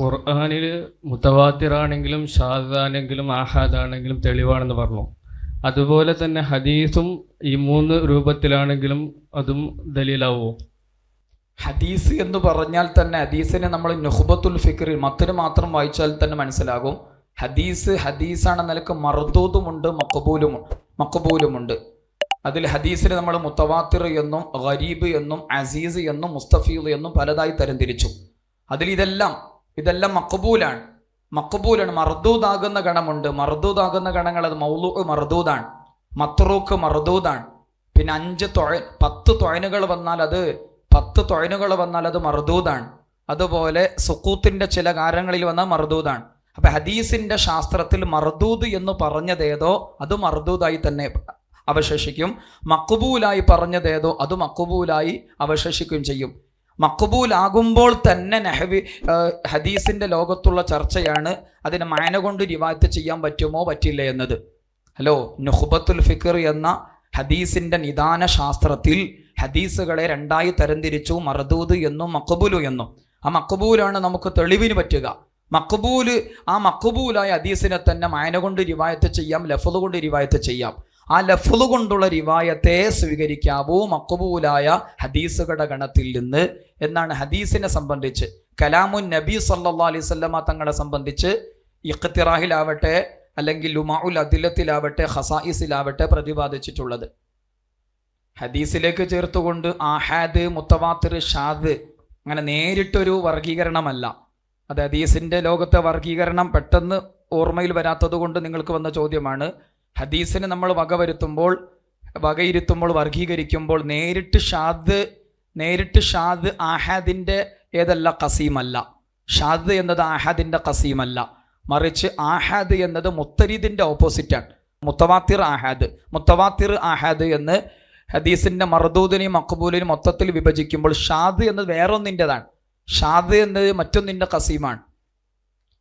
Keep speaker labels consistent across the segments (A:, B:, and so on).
A: ഖുർആാനിൽ മുത്തവാത്തിറാണെങ്കിലും ഷാദാണെങ്കിലും ആഹാദാണെങ്കിലും തെളിവാണെന്ന് പറഞ്ഞു. അതുപോലെ തന്നെ ഹദീസും ഈ മൂന്ന് രൂപത്തിലാണെങ്കിലും അതും ദലീലാവോ?
B: ഹദീസ് എന്ന് പറഞ്ഞാൽ തന്നെ ഹദീസിനെ നമ്മൾ നുഹ്ബത്തുൽ ഫിക്രിൽ മത്തിന് മാത്രം വായിച്ചാൽ തന്നെ മനസ്സിലാകും. ഹദീസ് ഹദീസാണ് നിലയ്ക്ക് മർദൂതുമുണ്ട് മക്കബൂലുമുണ്ട് മക്കബൂലുമുണ്ട് അതിൽ ഹദീസിനെ നമ്മൾ മുത്തവാത്തിർ എന്നും ഗരീബ് എന്നും അസീസ് എന്നും മുസ്തഫീദ് എന്നും പലതായി തരംതിരിച്ചു അതിൽ ഇതെല്ലാം ഇതെല്ലാം മക്കബൂലാണ് മക്കബൂലാണ് മർദൂദാകുന്ന ഗണമുണ്ട്. മർദൂദാകുന്ന ഗണങ്ങൾ അത് മൗലു മർദൂദാണ്. മത്രൂക്ക് മർദൂദാണ്. പിന്നെ അഞ്ച് തൊഴ പത്ത് തൊഴനുകൾ വന്നാൽ അത് പത്ത് തൊഴനുകൾ വന്നാൽ അത് മർദൂദാണ്. അതുപോലെ സുക്കൂത്തിന്റെ ചില കാര്യങ്ങളിൽ വന്നാൽ മർദൂദാണ്. അപ്പം ഹദീസിന്റെ ശാസ്ത്രത്തിൽ മർദൂദ് എന്ന് പറഞ്ഞതേതോ അത് മർദൂദായി തന്നെ അവശേഷിക്കും. മക്കുബൂലായി പറഞ്ഞതേതോ അത് മക്കുബൂലായി അവശേഷിക്കുകയും ചെയ്യും. മക്കുബൂലാകുമ്പോൾ തന്നെ നെഹബി ഹദീസിന്റെ ലോകത്തുള്ള ചർച്ചയാണ് അതിന് മാന കൊണ്ട് രിവായത്ത് ചെയ്യാൻ പറ്റുമോ പറ്റില്ല എന്നത്. ഹലോ നുഹുബത്തുൽ ഫിക്കർ എന്ന ഹദീസിന്റെ നിദാന ശാസ്ത്രത്തിൽ ഹദീസുകളെ രണ്ടായി തരംതിരിച്ചു മർദൂദ് എന്നും മക്കബൂലു എന്നും. ആ മക്കബൂലാണ് നമുക്ക് തെളിവിന് പറ്റുക. മക്കബൂൽ ആ മക്കബൂലായ ഹദീസിനെ തന്നെ മായന കൊണ്ട് രിവായത്ത് ചെയ്യാം ലഫത് കൊണ്ട് രിവായത്ത് ചെയ്യാം. ആ ലഫ്ദ് കൊണ്ടുള്ള റിവായത്തെ സ്വീകരിക്കാവൂ. മക്കബൂലായ ഹദീസുകളുടെ ഗണത്തിൽ നിന്ന് എന്നാണ് ഹദീസിനെ സംബന്ധിച്ച്. കലാമുൻ നബി സല്ലാ അലൈഹി സ്വല്ലമ തങ്ങളെ സംബന്ധിച്ച് ഇഖ്തിറാഹിലാവട്ടെ അല്ലെങ്കിൽ ലുമാഉൽ അദിലത്തിലാവട്ടെ ഹസായിസിലാവട്ടെ പ്രതിപാദിച്ചിട്ടുള്ളത്. ഹദീസിലേക്ക് ചേർത്തുകൊണ്ട് ആഹാദ് മുത്തവാത്തിർ ഷാദ് അങ്ങനെ നേരിട്ടൊരു വർഗീകരണമല്ല. അത് ഹദീസിന്റെ ലോകത്തെ വർഗീകരണം പെട്ടെന്ന് ഓർമ്മയിൽ വരാത്തത് കൊണ്ട് നിങ്ങൾക്ക് വന്ന ചോദ്യമാണ്. ഹദീസിനെ നമ്മൾ വകവരുത്തുമ്പോൾ വകയിരുത്തുമ്പോൾ വർഗീകരിക്കുമ്പോൾ നേരിട്ട് ഷാദ് നേരിട്ട് ഷാദ് ആഹാദിന്റെ ഏതല്ല കസീമല്ല. ഷാദ് എന്നത് ആഹാദിന്റെ കസീമല്ല. മറിച്ച് ആഹാദ് എന്നത് മുത്തരീദിന്റെ ഓപ്പോസിറ്റാണ്. മുത്തവാത്തിർ ആഹാദ്. മുത്തവാത്തിർ ആഹാദ് എന്ന് ഹദീസിന്റെ മർദൂദിനെയും മക്കബൂലിനെയും മൊത്തത്തിൽ വിഭജിക്കുമ്പോൾ ഷാദ് എന്നത് വേറൊന്നിന്റെതാണ്. ഷാദ് എന്നത് മറ്റൊന്നിന്റെ കസീമാണ്.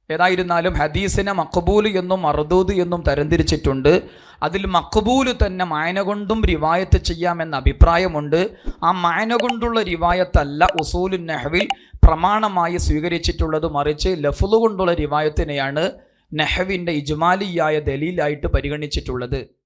B: ഏതായിരുന്നാലും ഹദീസിനെ മക്കബൂൽ എന്നും മർദൂദ് എന്നും തരംതിരിച്ചിട്ടുണ്ട്. അതിൽ മക്കബൂൽ തന്നെ മായന കൊണ്ടും റിവായത്ത് ചെയ്യാമെന്ന അഭിപ്രായമുണ്ട്. ആ മായന കൊണ്ടുള്ള റിവായത്തല്ല ഉസൂലു നെഹ്വിൽ പ്രമാണമായി സ്വീകരിച്ചിട്ടുള്ളത്. മറിച്ച് ലഫുൽ കൊണ്ടുള്ള റിവായത്തിനെയാണ് നെഹ്വിന്റെ ഇജ്മാലിയായ ദലീലായിട്ട് പരിഗണിച്ചിട്ടുള്ളത്.